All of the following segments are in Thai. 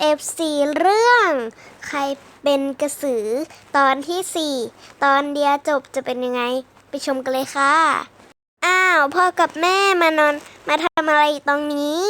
เอฟซีเรื่อง ใครเป็นกระสือตอนที่สี่ตอนเดียวจบจะเป็นยังไง ไปชมกันเลยค่ะ อ้าว พ่อกับแม่มานอน มาทำอะไรตรงนี้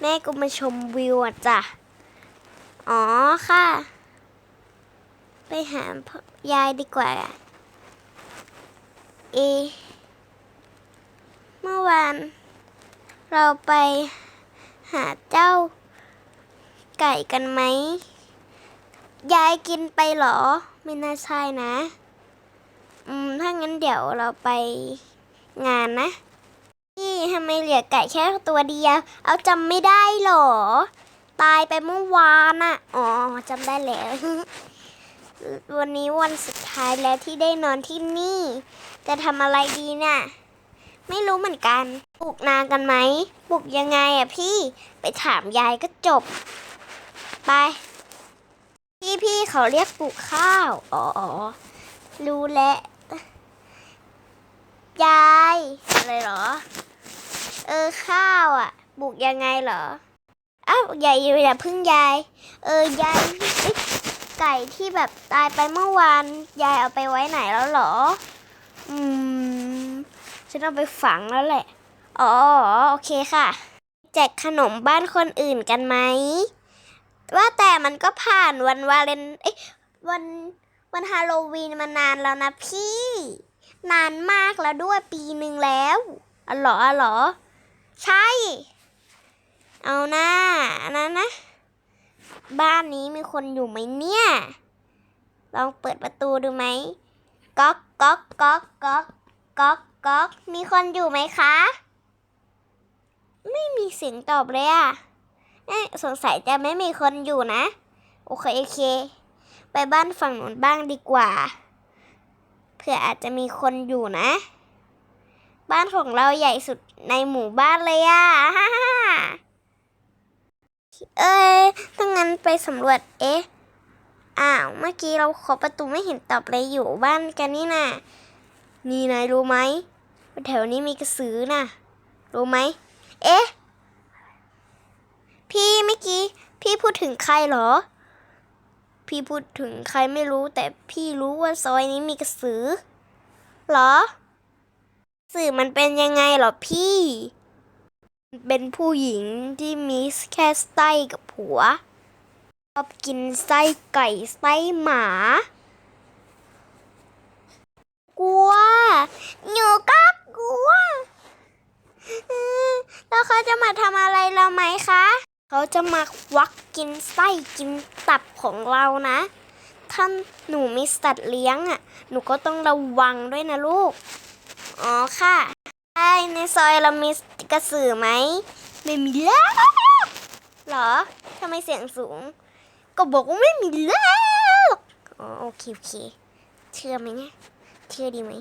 แม่ก็มาชมวิวจ้ะ อ๋อค่ะ ไปหาพ่อยายดีกว่า เอ เมื่อวาน เราไปหาเจ้า ไก่กันไหม ยายกินไปเหรอ ไม่น่าใช่นะ อืม ถ้างั้นเดี๋ยวเราไปงานนะพี่ทำไมเหลือไก่แค่ตัวเดียว เอาจำไม่ได้เหรอ ตายไปเมื่อวานอะอ๋อจำได้แล้ว วันนี้วันสุดท้ายแล้วที่ได้นอนที่นี่ จะทำอะไรดีน่ะไม่รู้เหมือนกัน ปลูกนากันไหม ปลูกยังไงอะพี่ ไปถามยายก็จบ ไป พี่พี่เขาเรียกปลูกข้าว อ๋ออรู้แล้วยายอะไรเหรอ เออข้าวอะปลูกยังไงเหรออ้าวยายอย่าพึ่งยาย เออยายไก่ที่แบบตายไปเมื่อวานยายเอาไปไว้ไหนแล้วเหรอ อืมฉันเอาไปฝังแล้วแหละ อ๋อโอเคค่ะ แจกขนมบ้านคนอื่นกันไหม ว่าแต่มันก็ผ่านวันวาเลนเอ้ยวันวันฮาโลวีนมานานแล้วนะพี่ นานมากแล้วด้วยปีหนึ่งแล้วอ๋อเหรออ๋อหรอ ใช่ เอาหน้าอันนั้นนะ บ้านนี้มีคนอยู่ไหมเนี่ย ลองเปิดประตูดูไหมก๊อกก๊อกก๊อกก๊อกก๊อกก๊อกมีคนอยู่ไหมคะ ไม่มีเสียงตอบเลยอะ สงสัยจะไม่มีคนอยู่นะ โอเคโอเค ไปบ้านฝั่งนู้นบ้างดีกว่า เผื่ออาจจะมีคนอยู่นะ บ้านของเราใหญ่สุดในหมู่บ้านเลยอะฮ่าฮ่าเอ้ยถ้างั้นไปสำรวจ เอ๊ะ อ้าว เมื่อกี้เราขอประตูไม่เห็นตอบเลยอยู่บ้านกันนี่น่ะนี่นายรู้ไหมแถวนี้มีกระสือน่ะรู้ไหม เอ๊ะ พี่เมื่อกี้ พี่พูดถึงใครเหรอ พี่พูดถึงใครไม่รู้ แต่พี่รู้ว่าซอยนี้มีกระสือเหรอ สื่อมันเป็นยังไงเหรอพี่ เป็นผู้หญิงที่มีแค่ไส้กับผัวชอบกินไส้ไก่ไส้หมา กลัว หนูก็กลัว แล้วเขาจะมาทำอะไรเราไหมคะ เขาจะมาควักกินไส้กินตับของเรานะ ถ้าหนูมีสัตว์เลี้ยงอะ หนูก็ต้องระวังด้วยนะลูก อ๋อค่ะใช่ในซอยเรามีกระสือไหม ไม่มีแล้วเหรอทำไมเสียงสูง ก็บอกว่าไม่มีแล้วอ๋อโอเคโอเค เชื่อไหมเนี่ย เชื่อดีไหม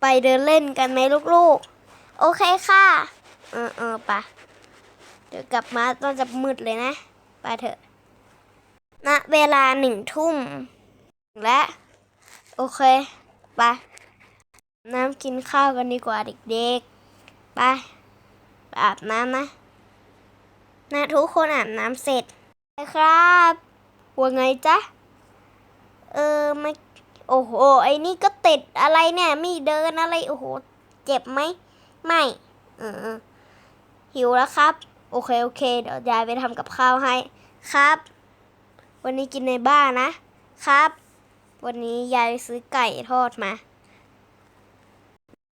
ไปเดินเล่นกันไหมลูกๆ โอเคค่ะ เออเออไปะ ดี๋ยวกลับมาตอนจะมืดเลยนะ ไปเถอะณเวลาหนึ่งทุ่ม และ โอเค ไป น้ำกินข้าวกันดีกว่าเด็กๆ ไป อาบน้ำนะ นะทุกคนอาบน้ำเสร็จไปครับว่าไงจ๊ะ เออไม่โอ้โห ไอ้นี่ก็ติดอะไรเนี่ย มีเดินอะไร โอ้โห เจ็บไหม ไม่ เออ หิวแล้วครับ โอเคโอเค เดี๋ยวยายไปทำกับข้าวให้ครับ วันนี้กินในบ้านนะครับ วันนี้ยายซื้อไก่ทอดมา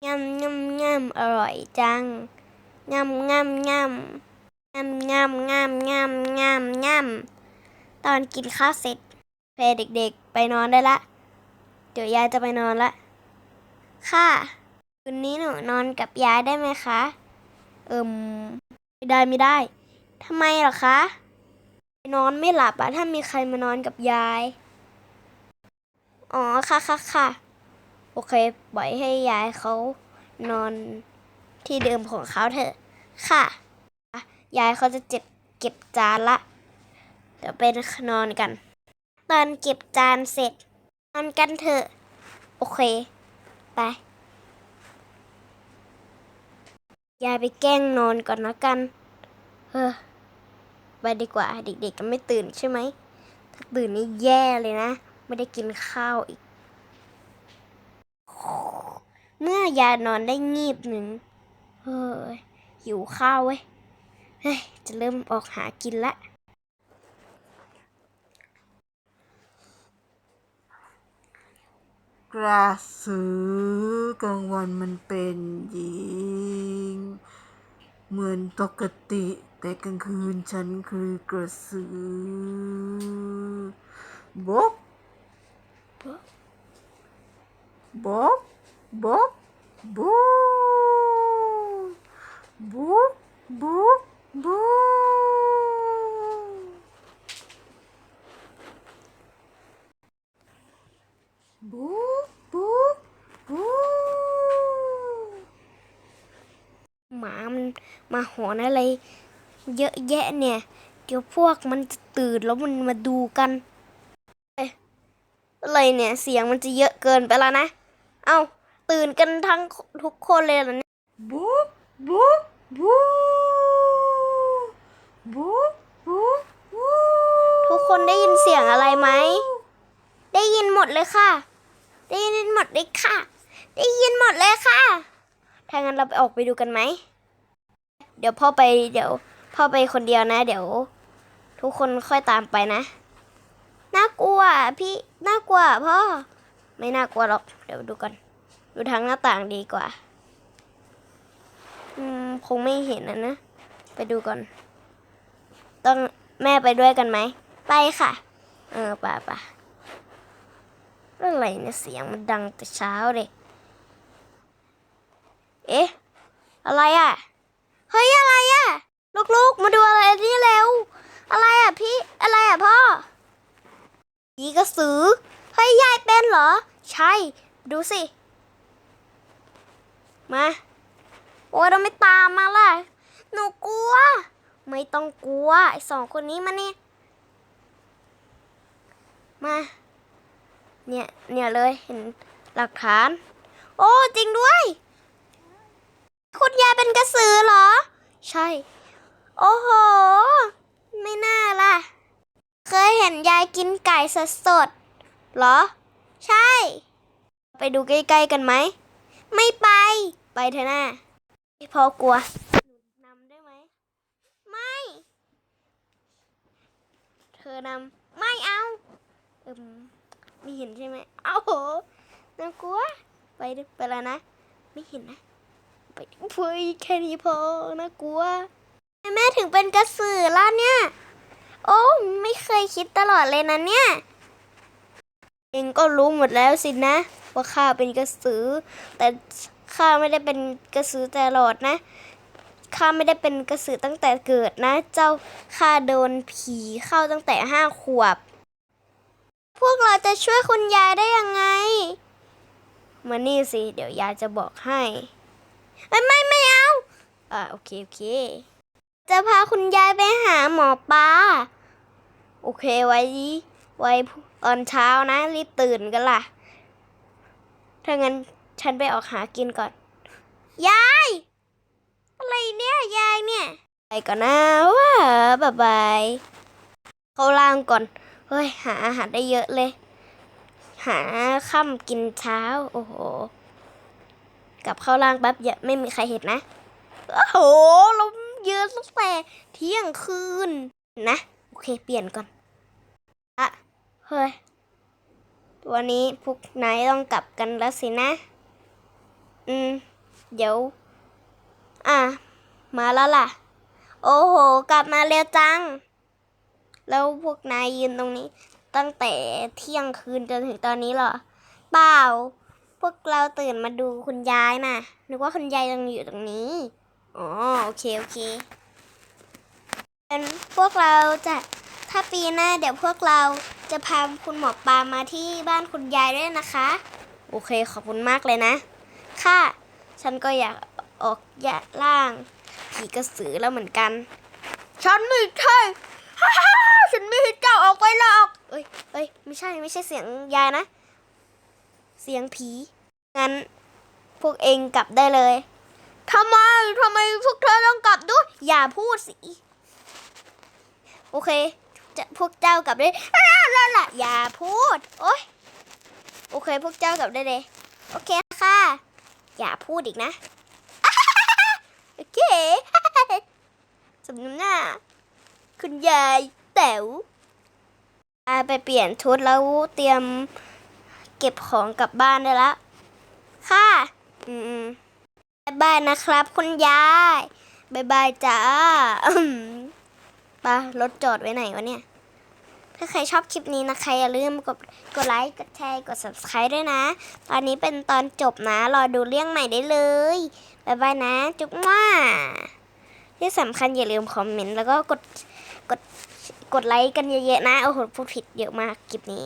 งำงำงำอร่อยจังงำงำงำงำงำงำงำงำงำตอนกินข้าวเสร็จเพเด็กๆ ไปนอนได้ละ เดี๋ยวยายจะไปนอนละ ค่ะ คืนนี้หนูนอนกับยายได้ไหมคะ เอิม ไม่ได้ไม่ได้ทำไมหรอคะ นอนไม่หลับอะถ้ามีใครมานอนกับยาย อ๋อค่ะค่ะค่ะโอเคปล่อยให้ยายเขานอนที่เดิมของเขาเถอะ ค่ะ ยายเขาจะเจ็บเก็บจานละ เดี๋ยวไปนอนกัน ตอนเก็บจานเสร็จ นอนกันเถอะ โอเค ไป ยายไปแกล้งนอนก่อนนะกัน เฮ้อ ไปดีกว่าเด็กๆก็ไม่ตื่นใช่ไหม ถ้าตื่นนี่แย่เลยนะ ไม่ได้กินข้าวอีก เมื่อยานอนได้งีบหนึ่ง เฮ้ยหิวข้าวเว้ย เฮ้ย จะเริ่มออกหากินละ ระสือกลางวันมันเป็นหญิง เหมือนปกติ แต่กลางคืนฉันคือกระสือบกบกบกบกบกบกบกบุ๊กบุ๊กบุ๊ก หมามันมาห อนอะไร เยอะแยะเนี่ย เดี๋ยวพวกมันจะตื่นแล้วมันมาดูกันเอ๊ะอะไรเนี่ยเสียงมันจะเยอะเกินไปแล้วนะ เอ้าตื่นกันทั้งทุกคนเลยเหรอเนี่ยบุ๊กบุ๊กบุ๊กบุ๊กบุ๊กบุ๊กทุกคนได้ยินเสียงอะไรไหม ได้ยินหมดเลยค่ะ ได้ยินหมดเลยค่ะ ได้ยินหมดเลยค่ะ ถ้างั้นเราไปออกไปดูกันไหม เดี๋ยวพ่อไปเดี๋ยว พ่อไปคนเดียวนะ เดี๋ยว ทุกคนค่อยตามไปนะ น่ากลัวพี่น่ากลัวพ่อ ไม่น่ากลัวหรอก เดี๋ยวดูกัน ดูทางหน้าต่างดีกว่า อืมคงไม่เห็นนะนะ ไปดูก่อน ต้องแม่ไปด้วยกันไหม ไปค่ะ เออไป่าป่าอะไรเนี่ยเสียงมันดังแต่เช้าเลย เอ๊ะ อะไรอะ เฮ้ยอะไรอะ ลูกๆ มาดูอะไรนี่เร็ว อะไรอะพี่ อะไรอะพ่อผีกระสือ เฮ้ยยายเป็นเหรอ ใช่ ดูสิ มา โอ้ยเราไม่ตามมาล่ะ หนูกลัว ไม่ต้องกลัว ไอ้สองคนนี้มานี่มา เนี่ย เนี่ยเลย เห็นหลักฐาน โอ้ จริงด้วย คุณยาย นกระสือเหรอ ใช่ โอ้โห ไม่น่าล่ะ เคยเห็นยายกินไก่สดสดๆเหรอ ใช่ ไปดูใกล้ๆกันไหม ไม่ไป ไปเถอะนะพอกลัวนำได้ไหม ไม่ เธอนำไม่เอาเอิมไม่เห็นใช่ไหม เอาโหน่ากลัว ไปดิไปแล้วนะ ไม่เห็นนะ ไปเฮ้ยแค่นี้พอน่ากลัวแม่ถึงเป็นกระสือแล้วเนี่ย โอ้ไม่เคยคิดตลอดเลยนะเนี่ย เองก็รู้หมดแล้วสินะ ว่าข้าเป็นกระสือ แต่ข้าไม่ได้เป็นกระสือตลอดนะข้าไม่ได้เป็นกระสือตั้งแต่เกิดนะ เจ้าข้าโดนผีเข้าตั้งแต่ห้าขวบ พวกเราจะช่วยคุณยายได้ยังไงมานี่สิ เดี๋ยวยายจะบอกให้ ไม่ไม่ไม่เอาอ่าโอเค โอเค จะพาคุณยายไปหาหมอปลาโอเคไว้ไว้ตอนเช้านะรีบตื่นกันล่ะ ถ้างั้นฉันไปออกหากินก่อน ยาย อะไรเนี่ยยายเนี่ย ไปก่อนนะว่าบ๊ายบายเข้าล่างก่อน เฮ้ย หาอาหารได้เยอะเลย หาค่ำกินเช้า โอ้โห กลับเข้าล่างแป๊บอย่าไม่มีใครเห็นนะ โอ้โหเรายืนตั้งแต่เที่ยงคืนนะ โอเคเปลี่ยนก่อนอะเฮ้ยวันนี้พวกนายต้องกลับกันแล้วสินะ อืม เดี๋ยว อะ มาแล้วล่ะ โอ้โห กลับมาเร็วจัง แล้วพวกนายยืนตรงนี้ ตั้งแต่เที่ยงคืนจนถึงตอนนี้เหรอ เปล่า พวกเราตื่นมาดูคุณยายน่ะนึกว่าคุณยายยังอยู่ตรงนี้ อ๋อ โอเค โอเคเป็นพวกเราจะ ถ้าปีหน้าเดี๋ยวพวกเราจะพาคุณหมอปลามาที่บ้านคุณยายด้วยนะคะ โอเค ขอบคุณมากเลยนะ ค่ะ ฉันก็อยากออกยากล่างผีกระสือแล้วเหมือนกัน ฉันไม่ใช่ฉันไม่ให้เจ้าออกไปหรอก เอ้ยเอ้ยไม่ใช่ ไม่ใช่เสียงยายนะ เสียงผี งั้น พวกเองกลับได้เลยทำไมทำไมพวกเธอต้องกลับด้วย อย่าพูดสิ โอเคจะพวกเจ้ากลับได้ล่ะล่ะละอย่าพูด โอ๊ยโอเค พวกเจ้ากลับได้เลย โอเคค่ะ อย่าพูดอีกนะ โอเคสมน้ำหน้า คุณยายแต๋วอาไปเปลี่ยนชุดแล้วเตรียม เก็บของกลับบ้านได้แล้วค่ะ อืมบ๊ายบายนะครับ คุณยายบ๊ายบายจ้าปารถจอดไว้ไหนวะเนี่ย ถ้าใครชอบคลิปนี้นะใครอย่าลืมกดกดไลค์ กดแชร์ กด subscribe ด้วยนะ ตอนนี้เป็นตอนจบนะ รอดูเรื่องใหม่ได้เลยบ๊ายบายนะ จุ๊บม่าที่สำคัญอย่าลืมคอมเมนต์ แล้วก็กดกดกดไลค์กันเยอะๆนะ โอ้โหพูดผิดเยอะมากคลิปนี้